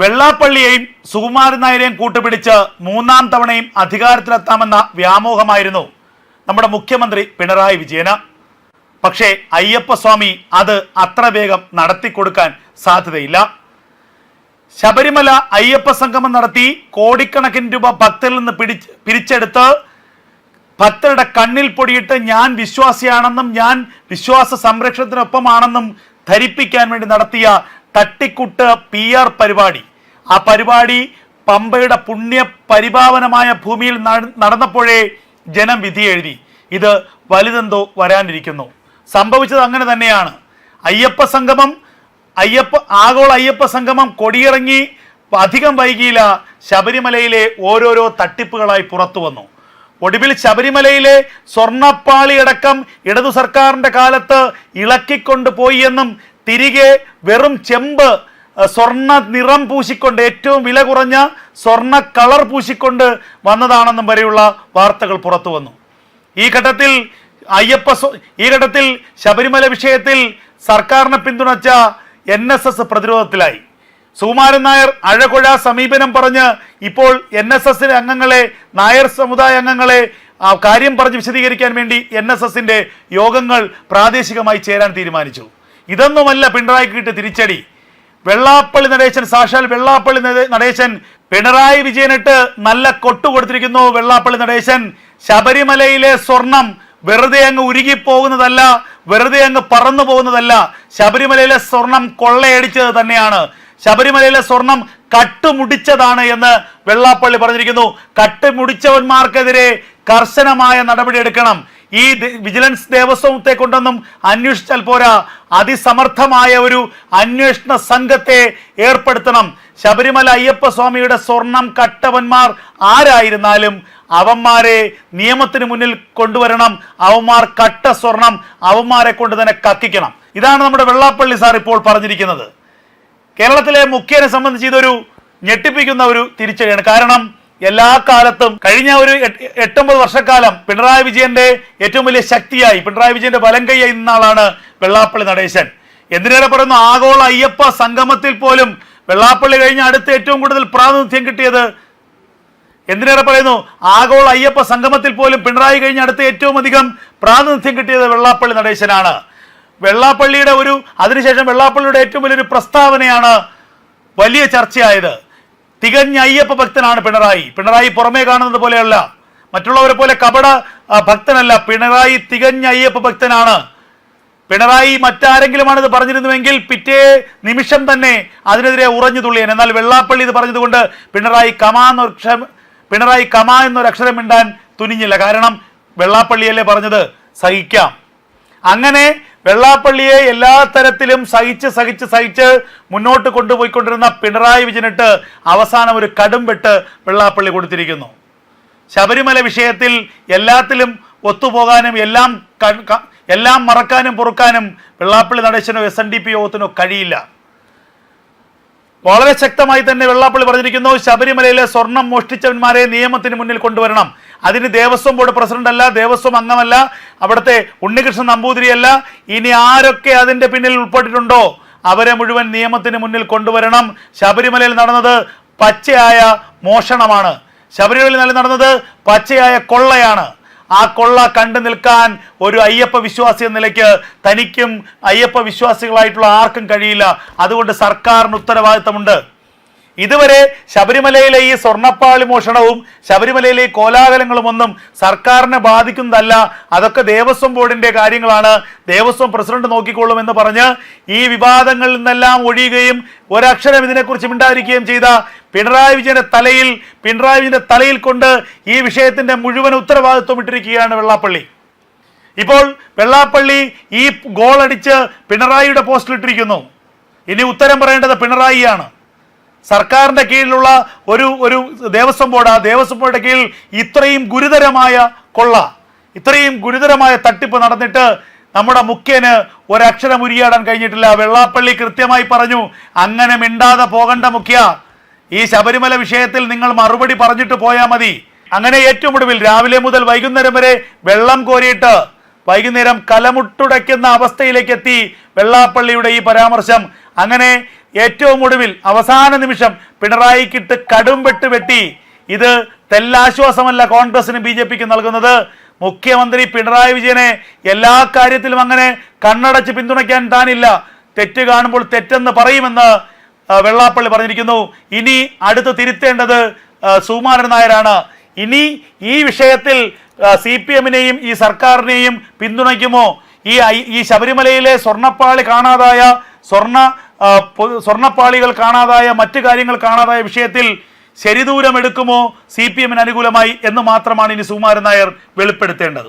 വെള്ളാപ്പള്ളിയെയും സുകുമാരൻ നായരെയും കൂട്ടുപിടിച്ച് മൂന്നാം തവണയും അധികാരത്തിലെത്താമെന്ന വ്യാമോഹമായിരുന്നു നമ്മുടെ മുഖ്യമന്ത്രി പിണറായി വിജയന്. പക്ഷേ അയ്യപ്പസ്വാമി അത് അത്ര വേഗം നടത്തിക്കൊടുക്കാൻ സാധ്യതയില്ല. ശബരിമല അയ്യപ്പ സംഗമം നടത്തി കോടിക്കണക്കിന് രൂപ ഭക്തരിൽ നിന്ന് പിടിച്ച് പിരിച്ചെടുത്ത് ഭക്തരുടെ കണ്ണിൽ പൊടിയിട്ട് ഞാൻ വിശ്വാസിയാണെന്നും ഞാൻ വിശ്വാസ സംരക്ഷണത്തിനൊപ്പമാണെന്നും ധരിപ്പിക്കാൻ വേണ്ടി നടത്തിയ തട്ടിക്കുട്ട് പി ആർ പരിപാടി. ആ പരിപാടി പമ്പയുടെ പുണ്യ പരിപാവനമായ ഭൂമിയിൽ നടന്നപ്പോഴേ ജനം വിധി എഴുതി. ഇത് വലുതെന്തോ വരാനിരിക്കുന്നു. സംഭവിച്ചത് അങ്ങനെ തന്നെയാണ്. അയ്യപ്പ സംഗമം അയ്യപ്പ ആഗോള അയ്യപ്പ സംഗമം കൊടിയിറങ്ങി അധികം വൈകിയില്ല ശബരിമലയിലെ ഓരോരോ തട്ടിപ്പുകളായി പുറത്തു വന്നു. ഒടുവിൽ ശബരിമലയിലെ സ്വർണപ്പാളിയടക്കം ഇടതു സർക്കാരിന്റെ കാലത്ത് ഇളക്കിക്കൊണ്ടുപോയി എന്നും തിരികെ വെറും ചെമ്പ് സ്വർണ നിറം പൂശിക്കൊണ്ട് ഏറ്റവും വില കുറഞ്ഞ സ്വർണ കളർ പൂശിക്കൊണ്ട് വന്നതാണെന്നും വരെയുള്ള വാർത്തകൾ പുറത്തു വന്നു. ഈ ഘട്ടത്തിൽ അയ്യപ്പ ഈ ഘട്ടത്തിൽ ശബരിമല വിഷയത്തിൽ സർക്കാരിനെ പിന്തുണച്ച എൻ എസ് എസ് പ്രതിരോധത്തിലായി. സുകുമാരൻ നായർ അഴകുഴ സമീപനം പറഞ്ഞ് ഇപ്പോൾ എൻ എസ് എസിലെ അംഗങ്ങളെ നായർ സമുദായ അംഗങ്ങളെ ആ കാര്യം പറഞ്ഞ് വിശദീകരിക്കാൻ വേണ്ടി എൻ എസ് എസിന്റെ യോഗങ്ങൾ പ്രാദേശികമായി ചേരാൻ തീരുമാനിച്ചു. ഇതൊന്നുമല്ല പിണറായിക്ക് കിട്ടിയ തിരിച്ചടി. വെള്ളാപ്പള്ളി നടേശൻ സാക്ഷാൽ വെള്ളാപ്പള്ളി നടേശൻ പിണറായി വിജയനിട്ട് നല്ല കൊട്ടു കൊടുത്തിരിക്കുന്നു വെള്ളാപ്പള്ളി നടേശൻ. ശബരിമലയിലെ സ്വർണം വെറുതെ അങ്ങ് ഉരുകി പോകുന്നതല്ല വെറുതെ അങ്ങ് പറന്നു പോകുന്നതല്ല. ശബരിമലയിലെ സ്വർണം കൊള്ളയടിച്ചത് തന്നെയാണ്. ശബരിമലയിലെ സ്വർണം കട്ടുമുടിച്ചതാണ് എന്ന് വെള്ളാപ്പള്ളി പറഞ്ഞിരിക്കുന്നു. കട്ടുമുടിച്ചവന്മാർക്കെതിരെ കർശനമായ നടപടി എടുക്കണം ഈ വിജിലൻസ് ദേവസ്വത്തെ കൊണ്ടൊന്നും അന്വേഷിച്ചാൽ പോരാ. അതിസമർത്ഥമായ ഒരു അന്വേഷണ സംഘത്തെ ഏർപ്പെടുത്തണം. ശബരിമല അയ്യപ്പ സ്വാമിയുടെ സ്വർണം കട്ടവന്മാർ ആരായിരുന്നാലും അവന്മാരെ നിയമത്തിന് മുന്നിൽ കൊണ്ടുവരണം. അവന്മാർ കട്ട സ്വർണം അവന്മാരെ കൊണ്ട് തന്നെ കത്തിക്കണം. ഇതാണ് നമ്മുടെ വെള്ളാപ്പള്ളി സാർ ഇപ്പോൾ പറഞ്ഞിരിക്കുന്നത്. കേരളത്തിലെ മുഖ്യനെ സംബന്ധിച്ച് ഇതൊരു ഞെട്ടിപ്പിക്കുന്ന ഒരു തിരിച്ചടിയാണ്. കാരണം എല്ലാ കാലത്തും കഴിഞ്ഞ ഒരു എട്ട്- എട്ടൊമ്പത് വർഷക്കാലം പിണറായി വിജയന്റെ ഏറ്റവും വലിയ ശക്തിയായി പിണറായി വിജയന്റെ വലം കൈയായി നിന്നാളാണ് വെള്ളാപ്പള്ളി നടേശൻ. എന്തിനേറെ പറയുന്ന? ആഗോള അയ്യപ്പ സംഗമത്തിൽ പോലും വെള്ളാപ്പള്ളി കഴിഞ്ഞ അടുത്ത് ഏറ്റവും കൂടുതൽ പ്രാതിനിധ്യം കിട്ടിയത് എന്തിനേറെ പറയുന്നു? ആഗോള അയ്യപ്പ സംഗമത്തിൽ പോലും പിണറായി കഴിഞ്ഞ അടുത്ത് ഏറ്റവും അധികം പ്രാതിനിധ്യം കിട്ടിയത് വെള്ളാപ്പള്ളി നടേശനാണ്. വെള്ളാപ്പള്ളിയുടെ ഒരു അതിനുശേഷം വെള്ളാപ്പള്ളിയുടെ ഏറ്റവും വലിയൊരു പ്രസ്താവനയാണ് വലിയ ചർച്ചയായത്. തികഞ്ഞ അയ്യപ്പ ഭക്തനാണ് പിണറായി. പിണറായി പുറമേ കാണുന്നത് പോലെയല്ല. മറ്റുള്ളവരെ പോലെ കപട ഭക്തനല്ല. പിണറായി തികഞ്ഞ അയ്യപ്പ ഭക്തനാണ്. പിണറായി മറ്റാരെങ്കിലുമാണ് ഇത് പറഞ്ഞിരുന്നുവെങ്കിൽ പിറ്റേ നിമിഷം തന്നെ അതിനെതിരെ ഉറഞ്ഞു തുള്ളിയൻ എന്നാൽ വെള്ളാപ്പള്ളി ഇത് പറഞ്ഞതുകൊണ്ട് പിണറായി കമാ എന്നൊരു പിണറായി കമാ എന്നൊരു അക്ഷരം മിണ്ടാൻ തുനിഞ്ഞില്ല. കാരണം വെള്ളാപ്പള്ളിയല്ലേ പറഞ്ഞത്? സഹിക്കാം. അങ്ങനെ വെള്ളാപ്പള്ളിയെ എല്ലാ തരത്തിലും സഹിച്ച് സഹിച്ച് സഹിച്ച് മുന്നോട്ട് കൊണ്ടുപോയിക്കൊണ്ടിരുന്ന പിണറായി വിജയനിട്ട് അവസാനം ഒരു കടും വെട്ട് വെള്ളാപ്പള്ളി കൊടുത്തിരിക്കുന്നു. ശബരിമല വിഷയത്തിൽ എല്ലാത്തിലും ഒത്തുപോകാനും എല്ലാം എല്ലാം മറക്കാനും പൊറുക്കാനും വെള്ളാപ്പള്ളി നടേശനോ എസ് എൻ ഡി പി യോഗത്തിനോ കഴിയില്ല. വളരെ ശക്തമായി തന്നെ വെള്ളാപ്പള്ളി പറഞ്ഞിരിക്കുന്നു ശബരിമലയിലെ സ്വർണം മോഷ്ടിച്ചവന്മാരെ നിയമത്തിന് മുന്നിൽ കൊണ്ടുവരണം. അതിന് ദേവസ്വം ബോർഡ് പ്രസിഡന്റ് അല്ല ദേവസ്വം അംഗമല്ല അവിടുത്തെ ഉണ്ണികൃഷ്ണൻ നമ്പൂതിരിയല്ല. ഇനി ആരൊക്കെ അതിന്റെ പിന്നിൽ ഉൾപ്പെട്ടിട്ടുണ്ടോ? അവരെ മുഴുവൻ നിയമത്തിന് മുന്നിൽ കൊണ്ടുവരണം. ശബരിമലയിൽ നടന്നത് പച്ചയായ മോഷണമാണ്. ശബരിമലയിൽ നടന്നത് പച്ചയായ കൊള്ളയാണ്. ആ കൊള്ള കണ്ടു നിൽക്കാൻ ഒരു അയ്യപ്പ വിശ്വാസി എന്ന നിലയ്ക്ക് തനിക്കും അയ്യപ്പ വിശ്വാസികളായിട്ടുള്ള ആർക്കും കഴിയില്ല. അതുകൊണ്ട് സർക്കാരിന് ഉത്തരവാദിത്തമുണ്ട്. ഇതുവരെ ശബരിമലയിലെ ഈ സ്വർണപ്പാളി മോഷണവും ശബരിമലയിലെ കോലാഹലങ്ങളും ഒന്നും സർക്കാരിനെ ബാധിക്കുന്നതല്ല. അതൊക്കെ ദേവസ്വം ബോർഡിന്റെ കാര്യങ്ങളാണ്. ദേവസ്വം പ്രസിഡന്റ് നോക്കിക്കൊള്ളും എന്ന് പറഞ്ഞ് ഈ വിവാദങ്ങളിൽ നിന്നെല്ലാം ഒഴിയുകയും ഒരക്ഷരം ഇതിനെക്കുറിച്ച് മിണ്ടാതിരിക്കുകയും ചെയ്ത പിണറായി വിജയന്റെ തലയിൽ പിണറായി വിജയന്റെ തലയിൽ കൊണ്ട് ഈ വിഷയത്തിന്റെ മുഴുവൻ ഉത്തരവാദിത്വം ഇട്ടിരിക്കുകയാണ് വെള്ളാപ്പള്ളി. ഇപ്പോൾ വെള്ളാപ്പള്ളി ഈ ഗോൾ അടിച്ച് പിണറായിയുടെ പോസ്റ്റിൽ ഇട്ടിരിക്കുന്നു. ഇനി ഉത്തരം പറയേണ്ടത് പിണറായിയാണ്. സർക്കാരിന്റെ കീഴിലുള്ള ഒരു ഒരു ദേവസ്വം ബോർഡ് ആ ദേവസ്വം ബോർഡിന്റെ കീഴിൽ ഇത്രയും ഗുരുതരമായ കൊള്ള ഇത്രയും ഗുരുതരമായ തട്ടിപ്പ് നടന്നിട്ട് നമ്മുടെ മുഖ്യന് ഒരക്ഷരം ഉരിയാടാൻ കഴിഞ്ഞിട്ടില്ല. വെള്ളാപ്പള്ളി കൃത്യമായി പറഞ്ഞു അങ്ങനെ മിണ്ടാതെ പോകണ്ട മുഖ്യ. ഈ ശബരിമല വിഷയത്തിൽ നിങ്ങൾ മറുപടി പറഞ്ഞിട്ട് പോയാൽ മതി. അങ്ങനെ ഏറ്റവും ഒടുവിൽ രാവിലെ മുതൽ വൈകുന്നേരം വരെ വെള്ളം കോരിയിട്ട് വൈകുന്നേരം കലമുട്ടുടയ്ക്കുന്ന അവസ്ഥയിലേക്ക് എത്തി വെള്ളാപ്പള്ളിയുടെ ഈ പരാമർശം. അങ്ങനെ ഏറ്റവും ഒടുവിൽ അവസാന നിമിഷം പിണറായിക്കിട്ട് കടും വെട്ട് വെട്ടി. ഇത് തെല്ലാശ്വാസമല്ല കോൺഗ്രസിന് ബി ജെ പിക്ക് നൽകുന്നത്. മുഖ്യമന്ത്രി പിണറായി വിജയനെ എല്ലാ കാര്യത്തിലും അങ്ങനെ കണ്ണടച്ച് പിന്തുണയ്ക്കാൻ താനില്ല. തെറ്റ് കാണുമ്പോൾ തെറ്റെന്ന് പറയുമെന്ന് വെള്ളാപ്പള്ളി പറഞ്ഞിരിക്കുന്നു. ഇനി അടുത്ത് തിരുത്തേണ്ടത് സുമാനൻ നായരാണ്. ഇനി ഈ വിഷയത്തിൽ സി പി എമ്മിനെയും ഈ സർക്കാരിനെയും പിന്തുണയ്ക്കുമോ? ഈ ഈ ശബരിമലയിലെ സ്വർണപ്പാളി കാണാതായ സ്വർണ സ്വർണപ്പാളികൾ കാണാതായ മറ്റു കാര്യങ്ങൾ കാണാതായ വിഷയത്തിൽ ശരിദൂരം എടുക്കുമോ? സി പി എമ്മിന് അനുകൂലമായി എന്ന് മാത്രമാണ് ഇനി സുകുമാരൻ നായർ വെളിപ്പെടുത്തേണ്ടത്.